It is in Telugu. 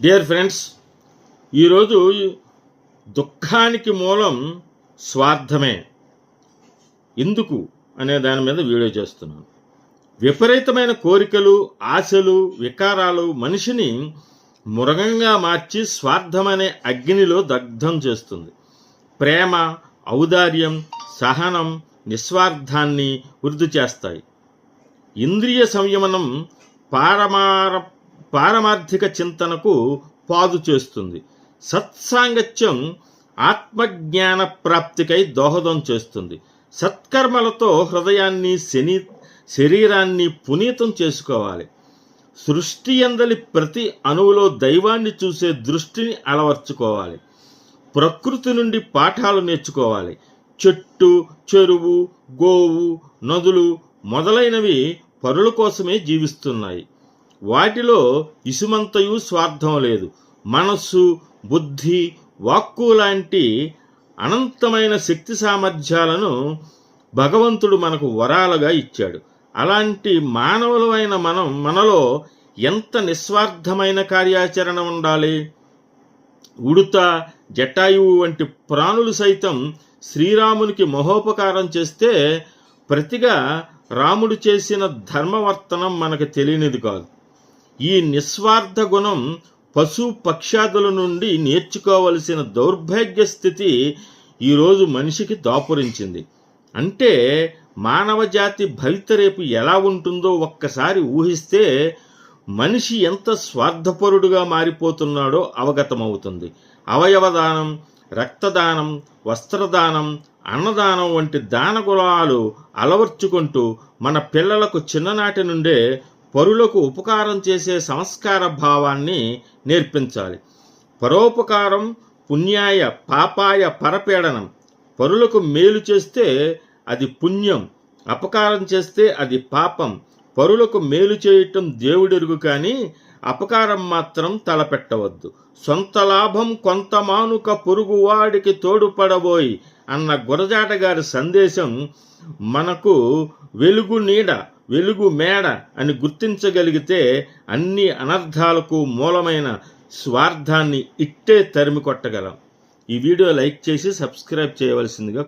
డియర్ ఫ్రెండ్స్ ఈరోజు దుఃఖానికి మూలం స్వార్థమే. ఎందుకు అనే దాని మీద వీడియో చేస్తున్నాను. విపరీతమైన కోరికలు ఆశలు వికారాలు మనిషిని మృగంగా మార్చి స్వార్థమనే అగ్నిలో దగ్ధం చేస్తుంది. ప్రేమ ఔదార్యం సహనం నిస్వార్థాన్ని వృద్ధి చేస్తాయి. ఇంద్రియ సంయమనం పారమార పారమార్థిక చింతనకు పాదు చేస్తుంది. సత్సాంగత్యం ఆత్మజ్ఞాన ప్రాప్తికై దోహదం చేస్తుంది. సత్కర్మలతో హృదయాన్ని శని శరీరాన్ని పునీతం చేసుకోవాలి. సృష్టి ఎందలి ప్రతి అణువులో దైవాన్ని చూసే దృష్టిని అలవర్చుకోవాలి. ప్రకృతి నుండి పాఠాలు నేర్చుకోవాలి. చెట్టు చెరువు గోవు నదులు మొదలైనవి పరుల కోసమే జీవిస్తున్నాయి. వాటిలో ఇసుమంతయు స్వార్థం లేదు. మనస్సు బుద్ధి వాక్కు లాంటి అనంతమైన శక్తి సామర్థ్యాలను భగవంతుడు మనకు వరాలుగా ఇచ్చాడు. అలాంటి మానవులమైన మనం మనలో ఎంత నిస్వార్థమైన కార్యాచరణ ఉండాలి? ఉడుత జటాయువు వంటి ప్రాణులు సైతం శ్రీరామునికి మహోపకారం చేస్తే ప్రతిగా రాముడు చేసిన ధర్మవర్తనం మనకు తెలియనిది కాదు. ఈ నిస్వార్థ గుణం పశు పక్షాదుల నుండి నేర్చుకోవలసిన దౌర్భాగ్య స్థితి ఈరోజు మనిషికి దాపురించింది. అంటే మానవ జాతి భవిత రేపు ఎలా ఉంటుందో ఒక్కసారి ఊహిస్తే మనిషి ఎంత స్వార్థపరుడుగా మారిపోతున్నాడో అవగతమవుతుంది. అవయవదానం రక్తదానం వస్త్రదానం అన్నదానం వంటి దాన గుణాలు అలవర్చుకుంటూ మన పిల్లలకు చిన్ననాటి నుండే పరులకు ఉపకారం చేసే సంస్కార భావాన్ని నేర్పించాలి. పరోపకారం పుణ్యాయ పాపాయ పరపీడనం. పరులకు మేలు చేస్తే అది పుణ్యం. అపకారం చేస్తే అది పాపం. పరులకు మేలు చేయటం దేవుడెరుగు కానీ అపకారం మాత్రం తలపెట్టవద్దు. సొంత లాభం కొంత మానుక పొరుగువాడికి తోడుపడబోయి అన్న గురజాట గారి సందేశం మనకు వెలుగు నీడ వెలుగు మేడ అని గుర్తించగలిగితే అన్ని అనర్థాలకు మూలమైన స్వార్థాన్ని ఇట్టే తరిమి కొట్టగలం ఈ వీడియో లైక్ చేసి సబ్స్క్రైబ్ చేయవలసిందిగా